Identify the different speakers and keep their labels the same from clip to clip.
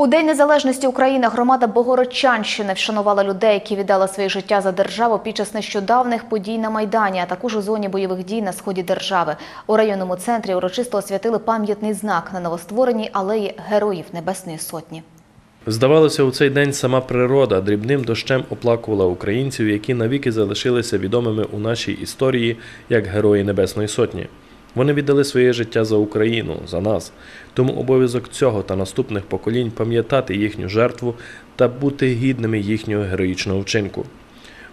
Speaker 1: У День Незалежності України громада Богородчанщини вшанувала людей, які віддали своє життя за державу під час нещодавних подій на Майдані, а також у зоні бойових дій на сході держави. У районному центрі урочисто освятили пам'ятний знак на новоствореній алеї Героїв Небесної Сотні.
Speaker 2: Здавалося, у цей день сама природа дрібним дощем оплакувала українців, які навіки залишилися відомими у нашій історії як герої Небесної Сотні. Вони віддали своє життя за Україну, за нас. Тому обов'язок цього та наступних поколінь пам'ятати їхню жертву та бути гідними їхнього героїчного вчинку.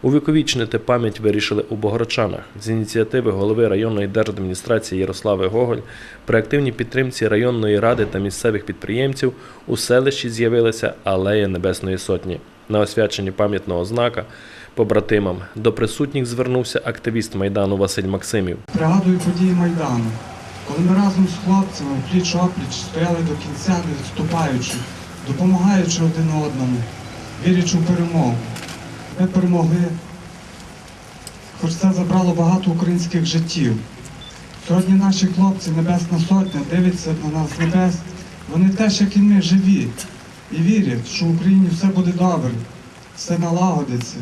Speaker 2: Увіковічнити пам'ять вирішили у Богородчанах з ініціативи голови районної держадміністрації Ярослави Гоголь при активній підтримці районної ради та місцевих підприємців у селищі з'явилася алея Небесної Сотні. На освяченні пам'ятного знака побратимам до присутніх звернувся активіст майдану Василь Максимів.
Speaker 3: Пригадую події Майдану, коли ми разом з хлопцями пліч опліч стояли до кінця, не відступаючи, допомагаючи один одному, вірячи в перемогу. Ми перемогли, хоч це забрало багато українських життів. Сьогодні наші хлопці, Небесна Сотня, дивляться на нас небес. Вони теж, як і ми, живі і вірять, що в Україні все буде добре, все налагодиться.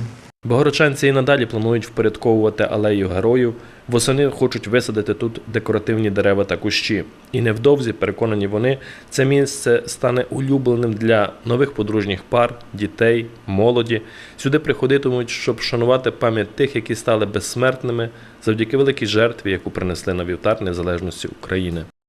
Speaker 2: Богородчанці і надалі планують впорядковувати алею героїв. Восени хочуть висадити тут декоративні дерева та кущі. І невдовзі, переконані вони, це місце стане улюбленим для нових подружніх пар, дітей, молоді. Сюди приходитимуть, щоб вшанувати пам'ять тих, які стали безсмертними завдяки великій жертві, яку принесли на вівтар незалежності України.